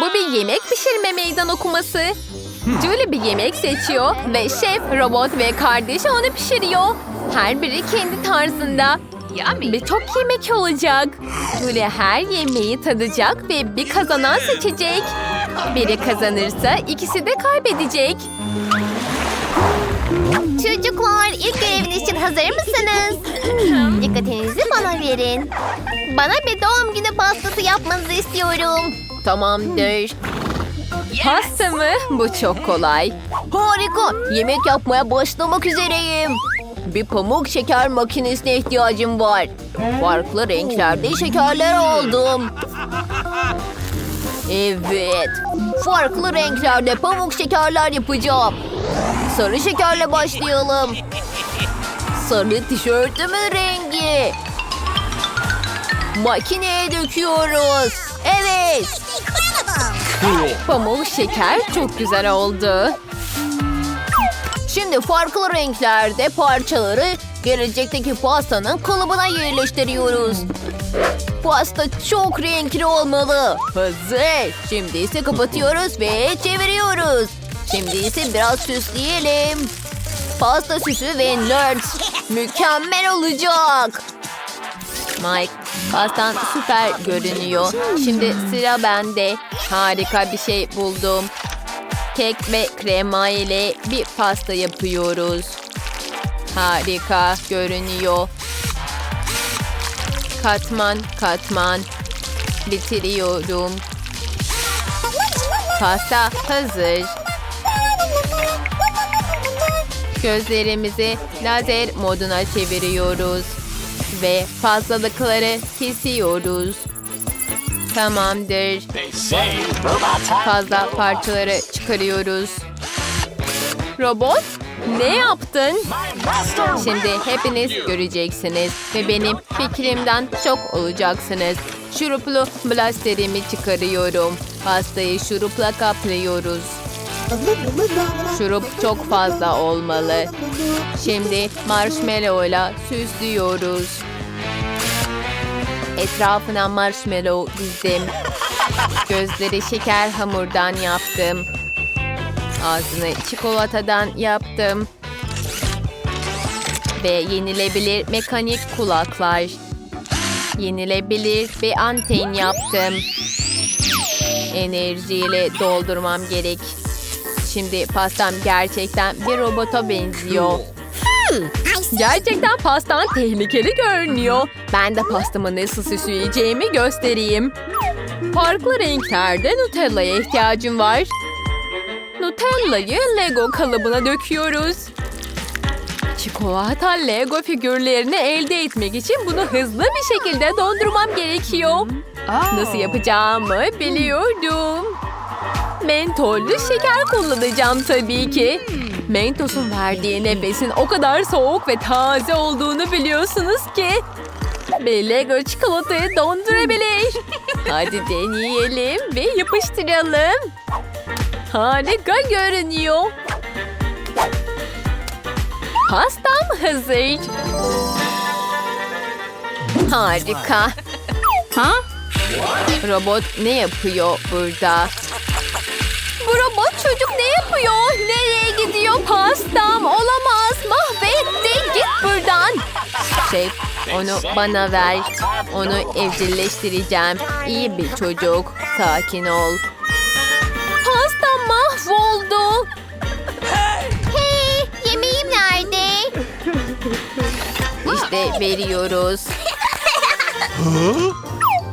Bu bir yemek pişirme meydan okuması. Julie bir yemek seçiyor ve şef, robot ve kardeşi onu pişiriyor. Her biri kendi tarzında. Ve çok yemek olacak. Julie her yemeği tadacak ve bir kazanan seçecek. Biri kazanırsa ikisi de kaybedecek. Çocuklar ilk göreviniz için hazır mısınız? Dikkatinizi bana verin. Bana bir doğum günü pastası yapmanızı istiyorum. Tamamdır. Pasta mı? Bu çok kolay. Harika. Yemek yapmaya başlamak üzereyim. Bir pamuk şeker makinesine ihtiyacım var. Farklı renklerde şekerler aldım. Evet. Farklı renklerde pamuk şekerler yapacağım. Sarı şekerle başlayalım. Sarı tişörtümün rengi. Makineye döküyoruz. Evet. Pamuk şeker çok güzel oldu. Şimdi farklı renklerde parçaları gelecekteki pastanın kalıbına yerleştiriyoruz. Pasta çok renkli olmalı. Hazır. Şimdi ise kapatıyoruz ve çeviriyoruz. Şimdi ise biraz süsleyelim. Pasta süsü ve nerds. Mükemmel olacak. Mike, pastan süper görünüyor. Şimdi sıra bende. Harika bir şey buldum. Kek ve krema ile bir pasta yapıyoruz. Harika görünüyor. Katman katman bitiriyorum. Pasta hazır. Gözlerimizi lazer moduna çeviriyoruz ve fazlalıkları kesiyoruz. Tamamdır. Fazla parçaları çıkarıyoruz. Robot, ne yaptın? Şimdi hepiniz göreceksiniz ve benim fikrimden şok olacaksınız. Şuruplu blasterimi çıkarıyorum. Pastayı şurupla kaplıyoruz. Şurup çok fazla olmalı. Şimdi marshmallow'la süslüyoruz. Etrafına marshmallow dizdim. Gözleri şeker hamurdan yaptım. Ağzını çikolatadan yaptım. Ve yenilebilir mekanik kulaklar. Yenilebilir bir anten yaptım. Enerjiyle doldurmam gerek. Şimdi pastam gerçekten bir robota benziyor. Gerçekten pastan tehlikeli görünüyor. Ben de pastamı nasıl süsleyeceğimi göstereyim. Farklı renklerde Nutella'ya ihtiyacım var. Nutella'yı Lego kalıbına döküyoruz. Çikolata Lego figürlerini elde etmek için bunu hızlı bir şekilde dondurmam gerekiyor. Nasıl yapacağımı biliyordum. Mentollü şeker kullanacağım tabii ki. Mentos'un verdiği nefesin o kadar soğuk ve taze olduğunu biliyorsunuz ki. Bir Lego çikolatayı dondurabilir. Hadi deneyelim ve yapıştıralım. Harika görünüyor. Pastam hazır. Harika. Ha? Robot ne yapıyor burada? Bu robot çocuk ne yapıyor? Nereye gidiyor pastam? Olamaz. Mahvetti. Git buradan. Şef onu bana ver. Onu evcilleştireceğim. İyi bir çocuk. Sakin ol. Pastam mahvoldu. Hey, yemeğim nerede? İşte veriyoruz.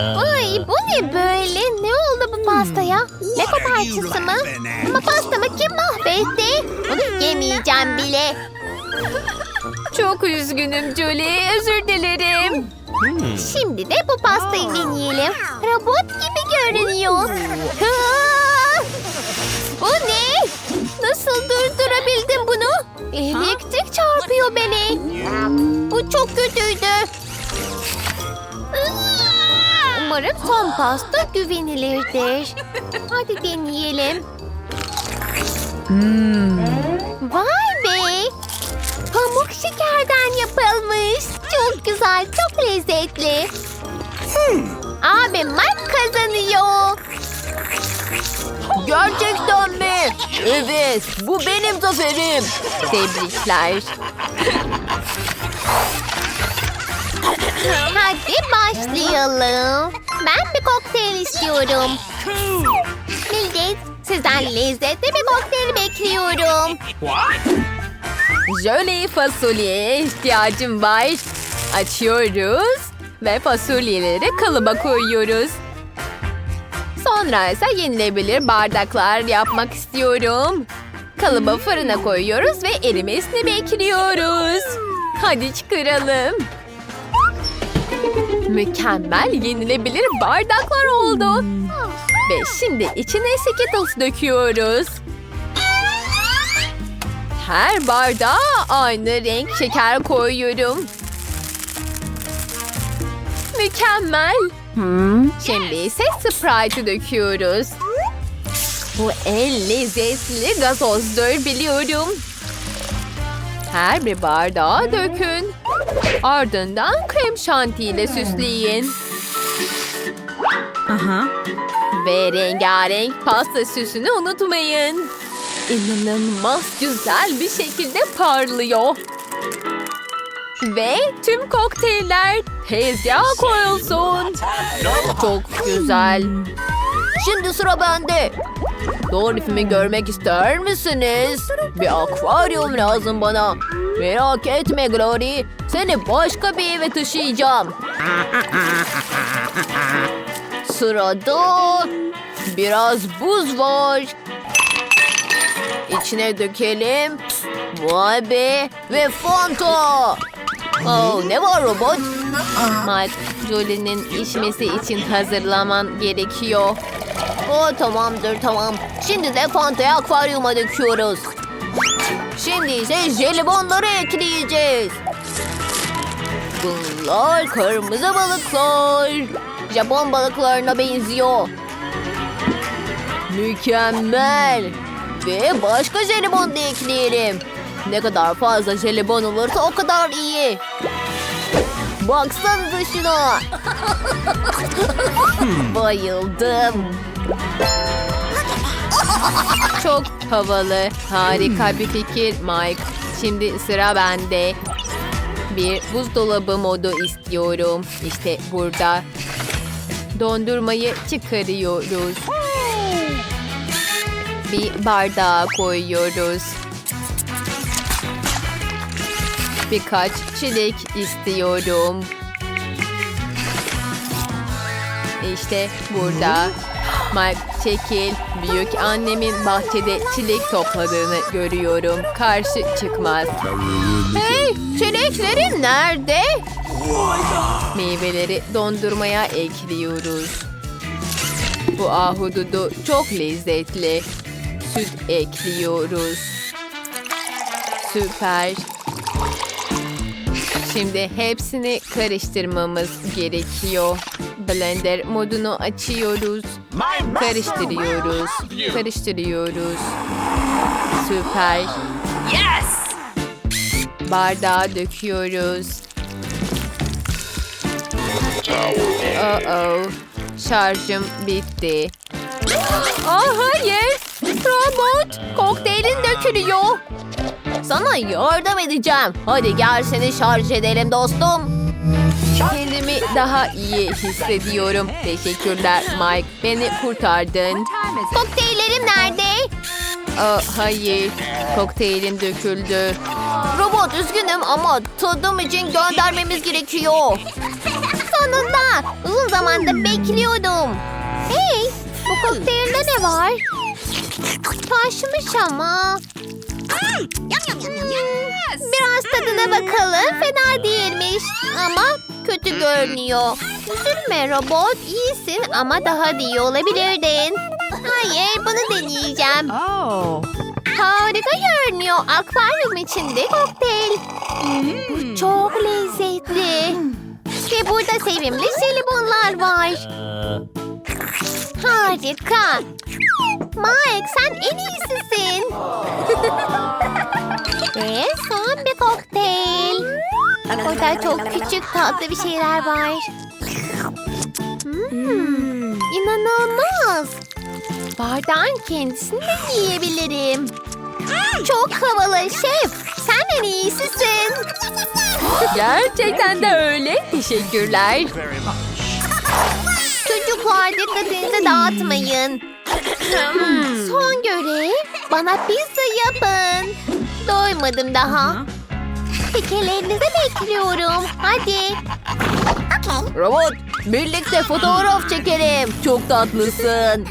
Ay bu ne böyle? Ne oldu bu pastaya? Lego parçası mı? Ama pastamı kim mahvetti? Bunu yemeyeceğim bile. Çok üzgünüm Julie. Özür dilerim. Şimdi de bu pastayı deneyelim. Robot gibi görünüyor. Bu ne? Nasıl durdurabildim bunu? Elektrik çarpıyor beni. Bu çok kötüydü. Umarım son pasta güvenilirdir. Hadi deneyelim. Vay be! Pamuk şekerden yapılmış. Çok güzel, çok lezzetli. Abim Mike kazanıyor. Gerçekten mi? Evet, bu benim zaferim. Tebrikler. Hadi başlayalım. Ben bir kokteyl istiyorum. Millet, sizden lezzetli bir kokteyl bekliyorum. Jöle fasulyeye ihtiyacım var. Açıyoruz ve fasulyeleri kalıba koyuyoruz. Sonra ise yenilebilir bardaklar yapmak istiyorum. Kalıba fırına koyuyoruz ve erimesini bekliyoruz. Hadi çıkaralım. Mükemmel yenilebilir bardaklar oldu. Ve şimdi içine Skittles döküyoruz. Her bardağa aynı renk şeker koyuyorum. Mükemmel. Şimdi ise Sprite'ı döküyoruz. Bu en lezzetli gazozdur biliyorum. Her bir bardağa dökün. Ardından krem şanti ile süsleyin. Ve rengarenk pasta süsünü unutmayın. İnanılmaz güzel bir şekilde parlıyor. Ve tüm kokteyller tezgaha koyulsun. Çok güzel. Şimdi sıra bende. Dolphin'i görmek ister misiniz? Bir akvaryum lazım bana. Merak etme Glory. Seni başka bir eve taşıyacağım. Sırada biraz buz var. İçine dökelim. Vay be. Ve Fanta. Oh, ne var robot? Mike, Jolie'nin içmesi için hazırlaman gerekiyor. O tamamdır tamam. Şimdi de Fanta'yı akvaryuma döküyoruz. Şimdi ise jelibonları ekleyeceğiz. Bunlar kırmızı balıklar. Japon balıklarına benziyor. Mükemmel. Ve başka jelibon da ekleyelim. Ne kadar fazla jelibon olursa o kadar iyi. Baksanıza şuna. Bayıldım. Çok havalı, harika bir fikir Mike. Şimdi sıra bende. Bir buzdolabı modu istiyorum. İşte burada. Dondurmayı çıkarıyoruz. Bir bardağa koyuyoruz. Birkaç çilek istiyorum. İşte burada. Mike çekil. Büyük annemin bahçede çilek topladığını görüyorum. Karşı çıkmaz. Hey, çileklerim nerede? Meyveleri dondurmaya ekliyoruz. Bu ahududu çok lezzetli. Süt ekliyoruz. Süper. Şimdi hepsini karıştırmamız gerekiyor. Blender modunu açıyoruz. Karıştırıyoruz. Karıştırıyoruz. Süper. Yes! Bardağa döküyoruz. Oh oh. Şarjım bitti. Aa hayır. Robot. Kokteylin dökülüyor. Sana yardım edeceğim. Hadi gel seni şarj edelim dostum. Kendimi daha iyi hissediyorum. Teşekkürler Mike. Beni kurtardın. Kokteyllerim nerede? Aa, hayır. Kokteylim döküldü. Robot üzgünüm ama tadım için göndermemiz gerekiyor. Sonunda. Uzun zamandır bekliyordum. Hey, bu kokteylde ne var? Taşmış ama. Biraz tadına bakalım. Fena değilmiş. Ama kötü görünüyor. Üzülme robot. iyisin ama daha da iyi olabilirdin. Hayır bunu deneyeceğim. Harika görünüyor. Akvaryum içinde kokteyl. Bu çok lezzetli. Ve burada sevimli jelibonlar var. Harika. Mike sen en iyisisin. Ve son bir kokteyl. Burada çok küçük tatlı bir şeyler var. Hmm, inanılmaz. Bardağın kendisini de yiyebilirim. Çok havalı şef. Sen en iyisisin. Gerçekten de öyle. Teşekkürler. Çocuklar dikkatinizi dağıtmayın. Hmm, Son görev bana pizza yapın. Doymadım daha. Fikirlerinizi bekliyorum. Hadi. Robot birlikte fotoğraf çekelim. Çok tatlısın.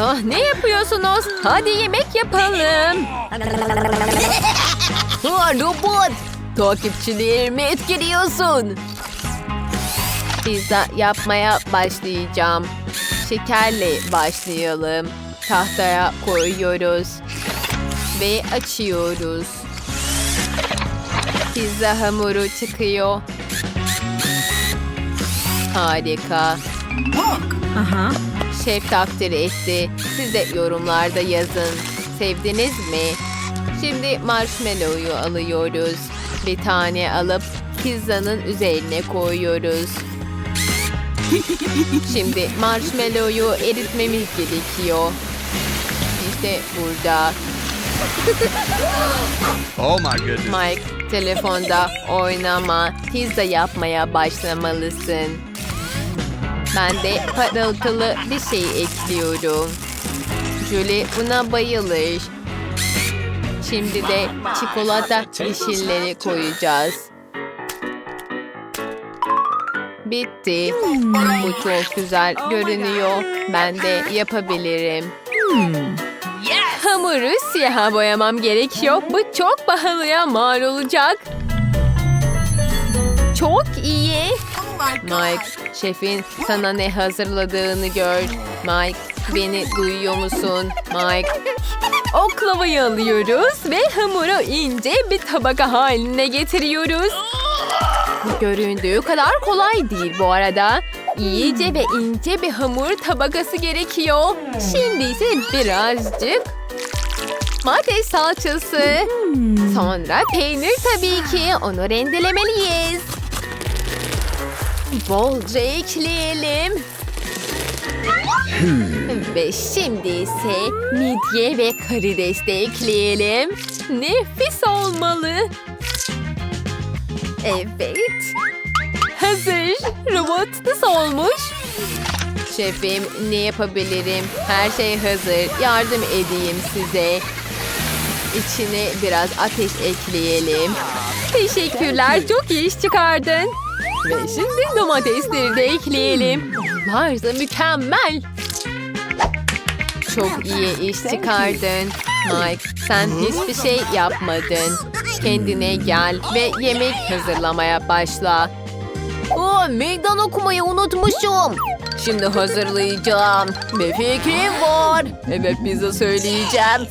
Ah ne yapıyorsunuz? Hadi yemek yapalım. Ha, robot takipçilerimi etkiliyorsun. Pizza yapmaya başlayacağım. Şekerle başlayalım. Tahtaya koyuyoruz. Ve açıyoruz. Pizza hamuru çıkıyor. Harika. Şef takdir etti. Siz de yorumlarda yazın. Sevdiniz mi? Şimdi marshmallow'u alıyoruz. Bir tane alıp pizzanın üzerine koyuyoruz. Şimdi marshmallow'u eritmemiz gerekiyor. İşte burada. Oh my goodness. Mike, telefonda oynama. Pizza yapmaya başlamalısın. Ben de parıltılı bir şey ekliyorum. Julie buna bayılır. Şimdi de çikolata yeşilleri koyacağız. Bitti. Bu çok güzel görünüyor. Ben de yapabilirim. Hamuru siyaha boyamam gerekiyor. Bu çok pahalıya mal olacak. Çok iyi. Mike, şefin sana ne hazırladığını gör. Mike, beni duyuyor musun? Mike. Oklavayı alıyoruz ve hamuru ince bir tabaka haline getiriyoruz. Göründüğü kadar kolay değil bu arada. İyice ve ince bir hamur tabakası gerekiyor. Şimdi ise birazcık Domates salçası. Sonra peynir tabii ki. Onu rendelemeliyiz. Bolca ekleyelim. Ve şimdi ise midye ve karides de ekleyelim. Nefis olmalı. Evet. Hazır. Robot nasıl olmuş? Şefim ne yapabilirim? Her şey hazır. Yardım edeyim size. İçine biraz ateş ekleyelim. Teşekkürler. Çok iyi iş çıkardın. Ve şimdi domatesleri de ekleyelim. Varsa mükemmel. Çok iyi iş çıkardın. Mike sen hiçbir şey yapmadın. Kendine gel ve yemek hazırlamaya başla. Aa, meydan okumayı unutmuşum. Şimdi hazırlayacağım. Bir fikrim var. Evet pizza söyleyeceğim.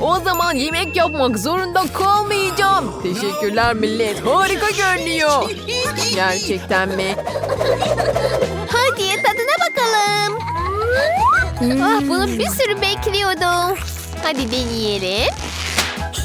O zaman yemek yapmak zorunda kalmayacağım. Teşekkürler millet. Harika görünüyor. Gerçekten mi? Hadi tadına bakalım. Ah, bunu bir sürü bekliyordum. Hadi deneyelim.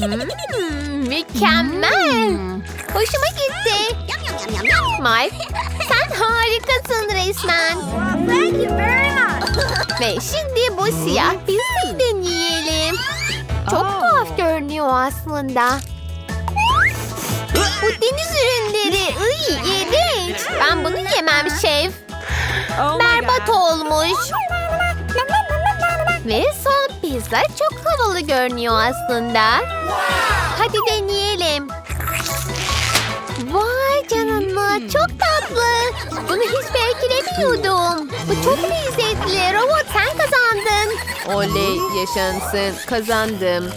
Hmm, mükemmel. Hoşuma gitti. Mike, sen harikasın resmen. Ve şimdi bu siyah pizzayı deneyelim. Çok tuhaf görünüyor aslında. Bu deniz ürünleri. Iy, iğrenç. Ben bunu yemem şef. Berbat olmuş. Ve son pizza çok havalı görünüyor aslında. Hadi deneyelim. Vay canına çok tatlı. Bunu hiç beklemiyordum. Bu çok lezzetli. Robot sen kazandın. Oley yaşansın. Kazandım.